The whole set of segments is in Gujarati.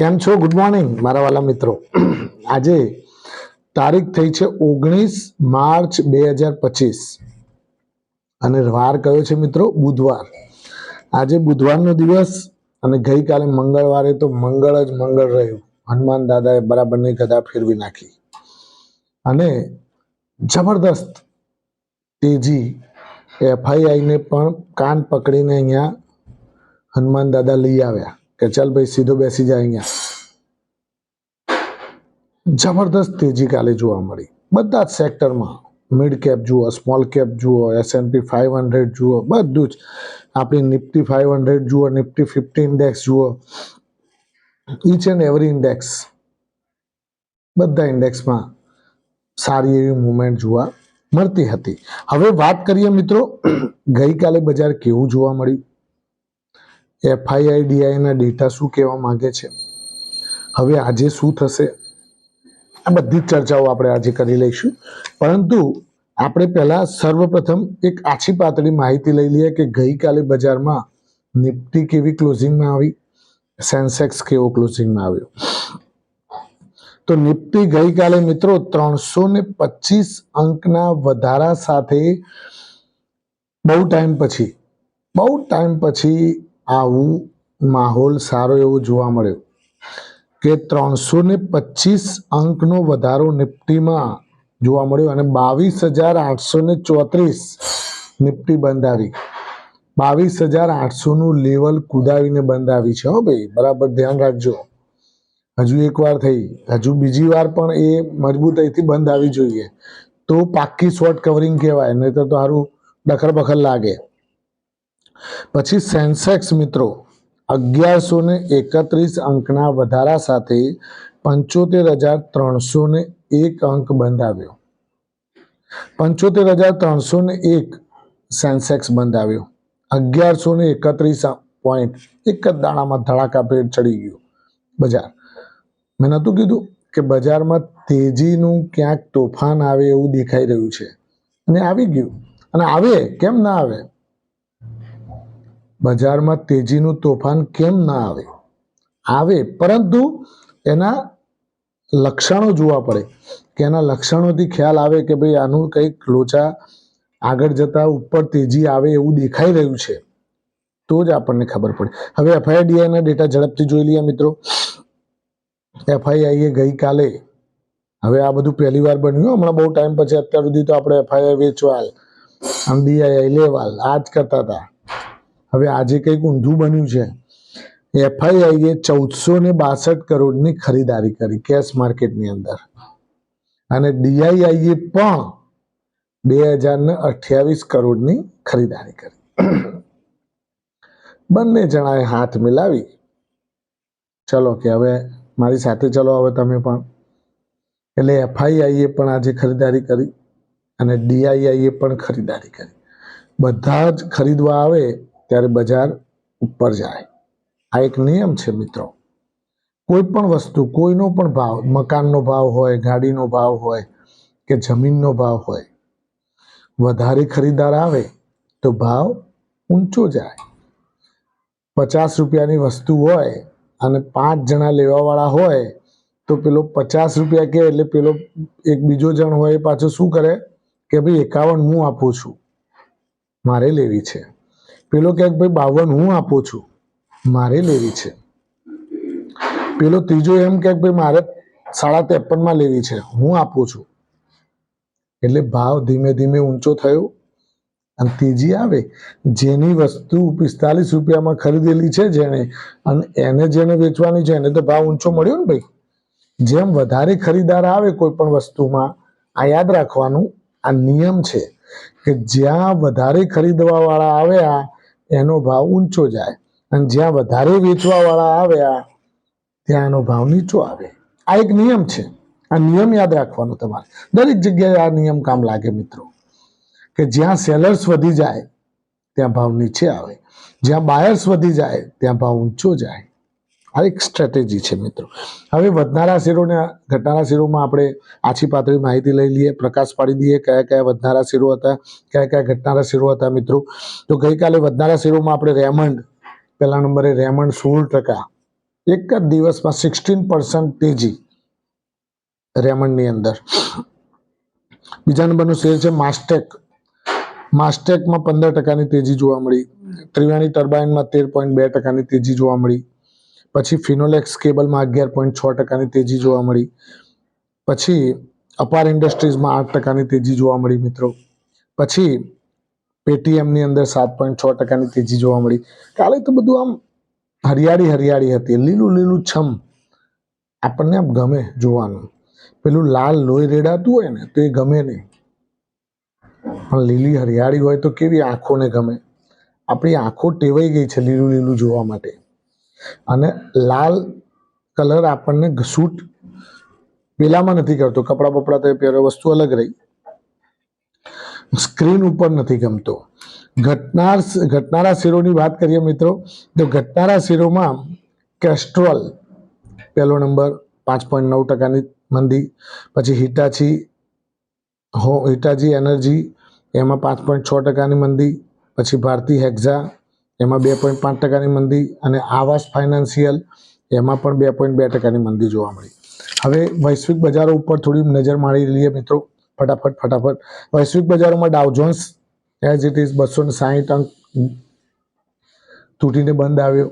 કેમ છો? ગુડ મોર્નિંગ મારા વાલા મિત્રો. આજે તારીખ થઈ છે ઓગણીસ માર્ચ બે હજાર પચીસ. અને વાર કયો છે મિત્રો? બુધવાર. આજે બુધવારનો દિવસ અને ગઈકાલે મંગળવારે તો મંગળ જ મંગળ રહ્યું. હનુમાન દાદાએ બરાબરની ગદા ફેરવી નાખી. અને જબરદસ્ત તેજી એફઆઈઆઈને પણ કાન પકડીને અહીંયા હનુમાન દાદા લઈ આવ્યા. કે ચાલ ભાઈ સીધો બેસી જાય અહીંયા જબરદસ્ત તેજી કાલે જોવા મળી બધા જ સેક્ટરમાં મિડ કેપ જુઓ સ્મોલ કેપ જુઓ S and P five hundred જુઓ બધું જ આપણી નિફ્ટી ફાઈવ હંડ્રેડ જુઓ નિફ્ટી ફિફ્ટી ઇન્ડેક્સ જુઓ ઈચ એન્ડ એવરી ઇન્ડેક્સ બધા ઇન્ડેક્સમાં સારી એવી મુવમેન્ટ જોવા મળતી હતી હવે વાત કરીએ મિત્રો ગઈકાલે બજાર કેવું જોવા મળ્યું એફઆઈઆઈડીઆઈના ડેટા શું કહેવા માંગે છે? હવે આજે શું થશે? આ બધી જ ચર્ચાઓ આપણે આજે કરી લઈશું. પરંતુ આપણે પહેલા સર્વપ્રથમ એક આછી પાતળી માહિતી લઈ લઈએ કે ગઈકાલે બજારમાં નિફ્ટી કેવી ક્લોઝિંગમાં આવી? સેન્સેક્સ કેવો ક્લોઝિંગમાં આવ્યો? તો નિફ્ટી ગઈકાલે મિત્રો ત્રણસો ને પચીસ અંકના વધારા સાથે બહુ ટાઈમ પછી, બહુ ટાઈમ પછી આવું માહોલ સારો એવો જોવા મળ્યો કે ત્રણસો ને પચીસ અંકનો વધારો નિફ્ટીમાં જોવા મળ્યો અને બાવીસ હજાર આઠસો ને ચોત્રીસ નિફ્ટી બંધ આવી. બાવીસ હજાર આઠસોનું લેવલ કુદાવીને બંધ આવી છે, હો ભાઈ. બરાબર, ધ્યાન રાખજો. હજુ એક વાર થઈ. હજુ બીજી વાર પણ એ મજબૂતાઈથી બંધ આવી જોઈએ. તો પાક્કી શોર્ટ કવરિંગ કહેવાય નહીં તો સારું ડખર બખર લાગે. પછી સેન્સેક્સ મિત્રો, અગિયારસો ને એકત્રીસ અંકના વધારા સાથે પંચોતેર હજાર ત્રણસો ને એક અંક બંધ આવ્યો પંચોતેર હજાર ત્રણસો ને એક સેન્સેક્સ બંધ આવ્યો અગિયારસો ને એકત્રીસ પોઈન્ટ એક જ દાણામાં ધડાકા ભેટ ચડી ગયું. બજાર. મેં નહોતું કીધું કે બજારમાં તેજીનું ક્યાંક તોફાન આવે એવું દેખાઈ રહ્યું છે. અને આવી ગયું. અને આવે, કેમ ના આવે? બજારમાં તેજીનું તોફાન કેમ ના આવે? આવે, પરંતુ એના લક્ષણો જોવા પડે કે એના લક્ષણોથી ખ્યાલ આવે કે ભાઈ આનું કંઈક લોચા આગળ જતા ઉપર તેજી આવે એવું દેખાઈ રહ્યું છે, તો જ આપણને ખબર પડે. હવે એફઆઈડીઆઈના ડેટા ઝડપથી જોઈ લઈએ મિત્રો. એફઆઈઆઈએ ગઈકાલે, હવે આ બધું પહેલી વાર બન્યું. હમણાં બહુ ટાઈમ પછી અત્યાર સુધી તો આપણે એફઆઈઆઈ વેચવાલ, આમ ડીઆઈઆઈ લેવાલ, આ જ કરતા હતા. હવે આજે કંઈક ઊંધું બન્યું છે. એફઆઈઆઈએ ચૌદસો ને બાસઠ કરોડની ખરીદારી કરી કેશ માર્કેટની અંદર. અને ડીઆઈઆઈએ પણ બે હજાર ને અઠ્યાવીસ કરોડની ખરીદારી કરી. બંને જણાએ હાથ મિલાવી. ચલો કે હવે મારી સાથે ચલો હવે તમે પણ. એટલે એફઆઈઆઈએ પણ આજે ખરીદારી કરી અને ડીઆઈઆઈએ પણ ખરીદારી કરી. બધા જ ખરીદવા આવે ત્યારે બજાર ઉપર જાય. આ એક નિયમ છે મિત્રો. કોઈ પણ વસ્તુ, કોઈનો પણ ભાવ, મકાનનો ભાવ હોય, ગાડીનો ભાવ હોય કે જમીનનો ભાવ હોય, વધારે ખરીદદાર આવે તો ભાવ ઊંચો જાય. પચાસ રૂપિયાની વસ્તુ હોય અને પાંચ જણા લેવાવાળા હોય તો પેલો પચાસ રૂપિયા કે એટલે પેલો એક બીજો જણ હોય એ પાછો શું કરે કે ભાઈ એકાવન હું આપું છું. મારે લેવી છે. પેલો કહે ભાઈ બાવન હું આપું છું, મારે લેવી છે. પેલો ત્રીજો એમ કે ભાઈ મારે સાડા ત્રેપનમાં લેવી છે, હું આપું છું. એટલે ભાવ ધીમે ધીમે ઊંચો થયો અને ત્રીજી આવે, જેની વસ્તુ પિસ્તાલીસ રૂપિયામાં ખરીદેલી છે જેણે, અને એને જેને વેચવાની છે, એને તો ભાવ ઊંચો મળ્યો ને ભાઈ. જેમ વધારે ખરીદાર આવે કોઈ પણ વસ્તુમાં, આ યાદ રાખવાનું આ નિયમ છે કે જ્યાં વધારે ખરીદવા વાળા આવ્યા એનો ભાવ ઊંચો જાય. અને જ્યાં વધારે વેચવા વાળા આવ્યા, ત્યાં એનો ભાવ નીચો આવે. આ એક નિયમ છે. આ નિયમ યાદ રાખવાનો તમારે. દરેક જગ્યાએ આ નિયમ કામ લાગે મિત્રો. કે જ્યાં સેલર્સ વધી જાય, ત્યાં ભાવ નીચે આવે. જ્યાં બાયર્સ વધી જાય, ત્યાં ભાવ ઊંચો જાય. આ એક સ્ટ્રેટેજી છે મિત્રો. હવે વધનારા શેરોને, ઘટનારા શેરોમાં આપણે આછી પાતળી માહિતી લઈ લઈએ, પ્રકાશ પાડી દઈએ, કયા કયા વધનારા શેરો હતા, કયા કયા ઘટનારા શેરો હતા મિત્રો. તો ગઈકાલે વધનારા શેરોમાં આપણે રેમંડ, પહેલા નંબરે રેમંડ સોળ ટકા, એક જ દિવસમાં સિક્સટીન પર્સન્ટ તેજી રેમંડની અંદર. બીજા નંબરનું શેર છે માસ્ટેક. માસ્ટેકમાં પંદર ટકાની તેજી જોવા મળી. ત્રિવેણી ટર્બાઇનમાં તેર પોઈન્ટ બે ટકાની તેજી જોવા મળી. પછી ફિનોલેક્સ કેબલમાં અગિયાર પોઈન્ટ છ ટકાની તેજી જોવા મળી. પછી અપાર ઇન્ડસ્ટ્રીઝમાં આઠ ટકાની તેજી જોવા મળી મિત્રો. પછી પેટીએમની અંદર સાત પોઈન્ટ છ ટકાની તેજી જોવા મળી. કાલે તો બધું આમ હરિયાળી હરિયાળી હતી. લીલું લીલું છમ. આપણને આમ ગમે જોવાનું. પેલું લાલ લોહી રેડાતું હોય ને તો એ ગમે નહીં. પણ લીલી હરિયાળી હોય તો કેવી આંખોને ગમે. આપણી આંખો ટેવાઈ ગઈ છે લીલું લીલું જોવા માટે. અને લાલ કલર આપણને સૂટ પેલામાં નથી કરતો. કપડાં બપડા તો પહેરો, વસ્તુ અલગ રહી. સ્ક્રીન ઉપર નથી ગમતો. ઘટનાર ઘટનારા શેરોની વાત કરીએ મિત્રો, તો ઘટનારા શેરોમાં કેસ્ટ્રોલ, પહેલો નંબર, પાંચ પોઈન્ટ નવ ટકાની મંદી, પછી હિટાચી, હો હિટાચી એનર્જી, એમાં પાંચ પોઈન્ટ છ ટકાની મંદી, પછી ભારતી હેક્ઝા એમાં બે પોઈન્ટ પાંચ ટકાની મંદી અને આવાસ ફાઇનાન્શિયલ એમાં પણ બે પોઈન્ટ બે ટકાની મંદી જોવા મળી. હવે વૈશ્વિક બજારો ઉપર થોડી નજર મારી લઈએ મિત્રો, ફટાફટ ફટાફટ. વૈશ્વિક બજારોમાં ડાઉજોન્સ એઝ ઇટ ઇઝ બસો ને સાહીઠ અંક તૂટીને બંધ આવ્યો.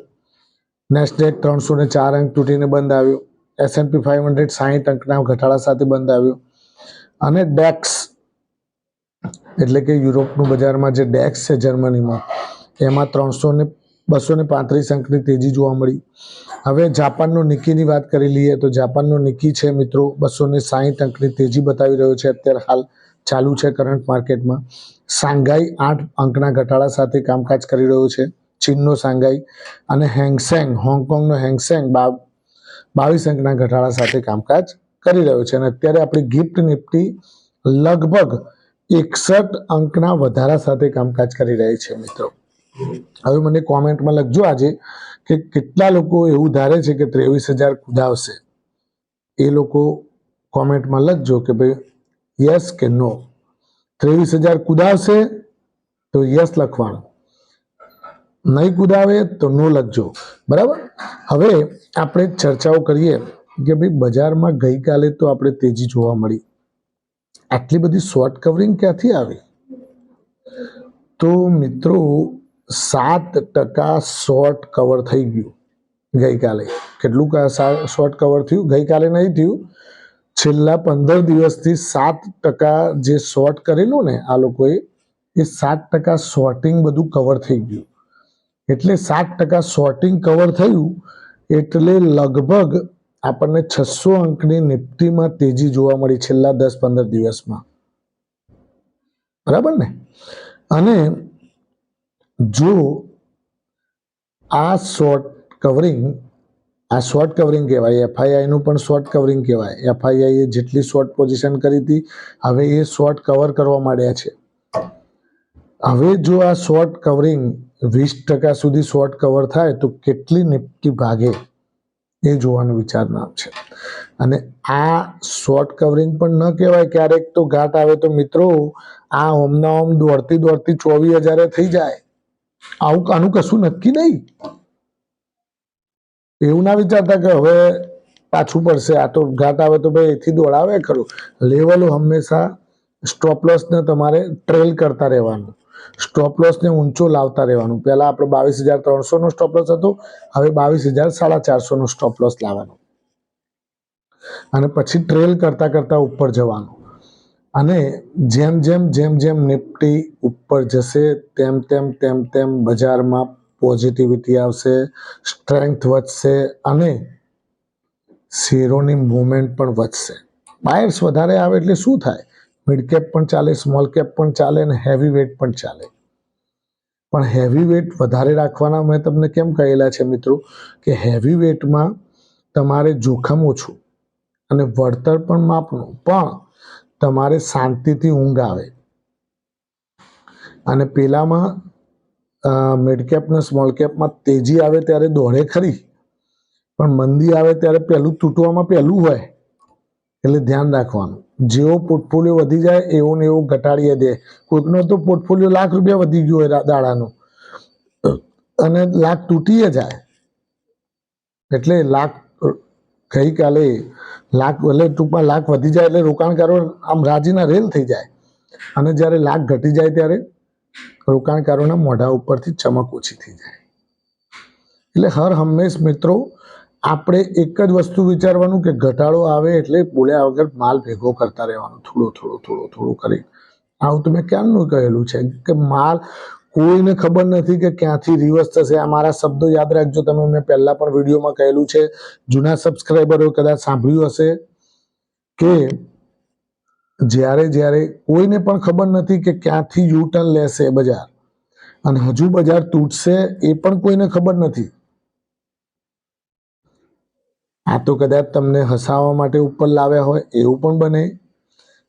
નેસ્ડેક ત્રણસો ને ચાર અંક તૂટીને બંધ આવ્યો. એસએનપી ફાઇવ હંડ્રેડ સાહીઠ અંકના ઘટાડા સાથે બંધ આવ્યો. અને ડેક્સ એટલે કે યુરોપનું બજારમાં જે ડેક્સ છે જર્મનીમાં એમાં ત્રણસો ને, બસો ને પાંત્રીસ અંકની તેજી જોવા મળી. હવે જાપાનનો નિકીની વાત કરી લઈએ તો જાપાનનો નિકી છે મિત્રો બસો ને સાહીઠ અંકની તેજી બતાવી રહ્યો છે. અત્યારે હાલ ચાલુ છે કરંટ માર્કેટમાં સાંઘાઈ આઠ અંકના ઘટાડા સાથે કામકાજ કરી રહ્યો છે. ચીનનો સાંઘાઈ અને હેંગસેંગ, હોંગકોંગનો હેંગસેંગ બાવીસ અંકના ઘટાડા સાથે કામકાજ કરી રહ્યો છે. અને અત્યારે આપણી ગિફ્ટ નિફ્ટી લગભગ એકસઠ અંકના વધારા સાથે કામકાજ કરી રહી છે મિત્રો. હવે મને કોમેન્ટમાં લખજો આજે કે કેટલા લોકો એવું ધારે છે કે ત્રેવીસ હજાર કુદાવશે એ લોકો કોમેન્ટમાં લખજો કે ભાઈ યસ કે નો. ત્રેવીસ હજાર કુદાવશે તો યસ લખવાનું. નહીં કુદાવે તો નો લખજો. બરાબર? હવે આપણે ચર્ચાઓ કરીએ કે ભાઈ બજારમાં ગઈકાલે તો આપણે તેજી જોવા મળી. આટલી બધી શોર્ટ કવરિંગ ક્યાંથી આવી? તો મિત્રો સાત ટકા શોર્ટ કવર થઈ ગયું ગઈકાલે. કેટલું શોર્ટ કવર થયું? ગઈકાલે નહીં થયું. છેલ્લા પંદર દિવસથી સાત ટકા જે શોર્ટ કરેલું ને આ લોકોએ, એ સાત ટકા શોર્ટિંગ બધું કવર થઈ ગયું. એટલે સાત ટકા શોર્ટિંગ કવર થયું એટલે લગભગ આપણને છસો અંકની નિફ્ટીમાં તેજી જોવા મળી છેલ્લા દસ પંદર દિવસમાં. બરાબર ને? અને જો આ શોર્ટ કવરિંગ આ શોર્ટ કવરિંગ કહેવાય એફઆઈઆઈનું પણ શોર્ટ કવરિંગ કહેવાય. એફઆઈઆઈએ જેટલી શોર્ટ પોઝિશન કરી હતી, હવે એ શોર્ટ કવર કરવા માંડ્યા છે. હવે જો આ શોર્ટ કવરિંગ વીસ ટકા સુધી શોર્ટ કવર થાય, તો કેટલી નિફ્ટી ભાગે એ જોવાનું વિચારનાર છે. અને આ શોર્ટ કવરિંગ પણ ન કહેવાય, ક્યારેક તો ઘાટ આવે તો મિત્રો, આ ઓમના ઓમ દોડતી દોડતી ચોવીસ હજારે થઈ જાય. આવું આનું કશું નક્કી નહીં. એવું ના વિચારતા કે હવે પાછું પડશે. આ તો ઘાટ આવે તો ભાઈ એથી દોડાવે ખરું. લેવલો હંમેશા સ્ટોપ લોસને તમારે ટ્રેલ કરતા રહેવાનું. સ્ટોપ લોસને ઊંચો લાવતા રહેવાનું. પહેલા આપણે બાવીસ હજાર ત્રણસોનો સ્ટોપ લોસ હતો. હવે બાવીસ હજાર સાડા ચારસોનો સ્ટોપ લોસ લાવવાનો. અને પછી ટ્રેલ કરતા કરતા ઉપર જવાનું. અને જેમ જેમ જેમ જેમ નિફ્ટી ઉપર જશે, તેમ તેમ તેમ તેમ બજારમાં પોઝિટિવિટી આવશે સ્ટ્રેન્થ વધશે અને શેરોની મૂવમેન્ટ પણ વધશે. બાયર્સ વધારે આવે એટલે શું થાય? મિડ કેપ પણ ચાલે સ્મોલ કેપ પણ ચાલે અને હેવી વેટ પણ ચાલે. પણ હેવી વેટ વધારે રાખવાના મેં તમને કેમ કહેલા છે મિત્રો? કે હેવી વેટમાં તમારે જોખમ ઓછું અને વળતર પણ માપનું પણ તમારે શાંતિથી ઊંઘ આવે. અને પેલામાં મિડકેપ ને સ્મોલ કેપમાં તેજી આવે ત્યારે દોડે ખરી. પણ મંદી આવે ત્યારે પહેલું તૂટવામાં પહેલું હોય. એટલે ધ્યાન રાખવાનું. જેવો પોર્ટફોલિયો વધી જાય, એવો ને એવો ઘટાડીએ દે. કોઈકનો તો પોર્ટફોલિયો લાખ રૂપિયા વધી ગયો હોય દાડાનો. અને લાખ તૂટીએ જાય. એટલે લાખ ગઈકાલે લાખ, એટલે ટૂંકમાં લાખ વધી જાય એટલે રોકાણકારો આમ રાજીના રેલ થઈ જાય. અને જ્યારે લાખ ઘટી જાય ત્યારે રોકાણકારોના મોઢા ઉપરથી ચમક ઓછી થઈ જાય. એટલે હર હંમેશ મિત્રો, આપણે એક જ વસ્તુ વિચારવાનું કે ઘટાડો આવે એટલે બોલ્યા વગર માલ ભેગો કરતા રહેવાનું. થોડો થોડો થોડો થોડો કરી આવું તો મેં ક્યારનું કહેલું છે કે માલ કોઈને ખબર નથી કે ક્યાંથી રિવર્સ થશે. આ મારા શબ્દો યાદ રાખજો. તમે મેં પહેલા પણ વિડીયોમાં કહેલું છે. જૂના સબસ્ક્રાઈબરો કદાચ સાંભળ્યું હશે કે જ્યારે જ્યારે કોઈને પણ ખબર નથી કે ક્યાંથી યુ ટર્ન લેશે બજાર અને હજુ બજાર તૂટશે એ પણ કોઈને ખબર નથી. આ તો કદાચ તમને હસાવવા માટે ઉપર લાવ્યા હોય એવું પણ બને.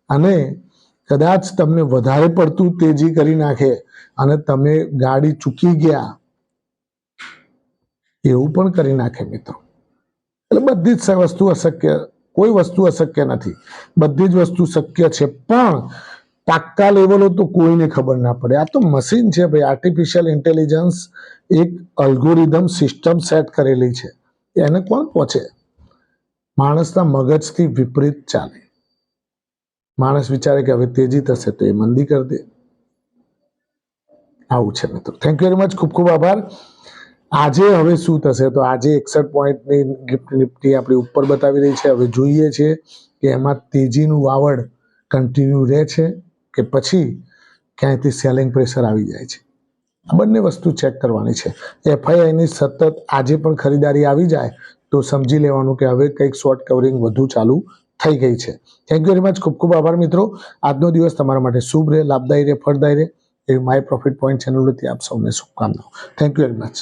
અને કદાચ તમને વધારે પડતું તેજી કરી નાખે અને તમે ગાડી ચૂકી ગયા. એવું પણ કરી નાખે મિત્રો. એટલે બધી જ વસ્તુ અશક્ય, કોઈ વસ્તુ અશક્ય નથી. બધી જ વસ્તુ શક્ય છે, પણ પાક્કા લેવલો તો કોઈને ખબર ના પડે. આ તો મશીન છે ભાઈ આર્ટિફિશિયલ ઇન્ટેલિજન્સ એક અલ્ગોરિધમ સિસ્ટમ સેટ કરેલી છે. એને કોણ પહોંચે માણસના મગજથી વિપરીત ચાલે. માણસ વિચારે કે હવે તેજી થશે તો એ મંદી કરી દે. આવું છે મિત્રો. થેન્ક યુ વેરી મચ ખૂબ ખૂબ આભાર. આજે હવે શું થશે તો આજે એકસઠ પોઈન્ટની ગિફ્ટ નિફ્ટી આપણી ઉપર બતાવી રહી છે. હવે જોઈએ છે કે એમાં તેજીનું વાવડ કન્ટિન્યુ રહે છે કે પછી ક્યાંયથી સેલિંગ પ્રેશર આવી જાય છે. આ બંને વસ્તુ ચેક કરવાની છે. એફઆઈઆઈની સતત આજે પણ ખરીદારી આવી જાય તો સમજી લેવાનું કે હવે કંઈક શોર્ટ કવરિંગ વધુ ચાલુ થઈ ગઈ છે. થેન્ક યુ વેરી મચ ખૂબ ખૂબ આભાર મિત્રો. આજનો દિવસ તમારા માટે શુભ રહે, લાભદાયી રહે, ફળદાયી રહે. એવી માય પ્રોફિટ પોઈન્ટ ચેનલ વતી આપ સૌને શુભકામનાઓ. Thank you very much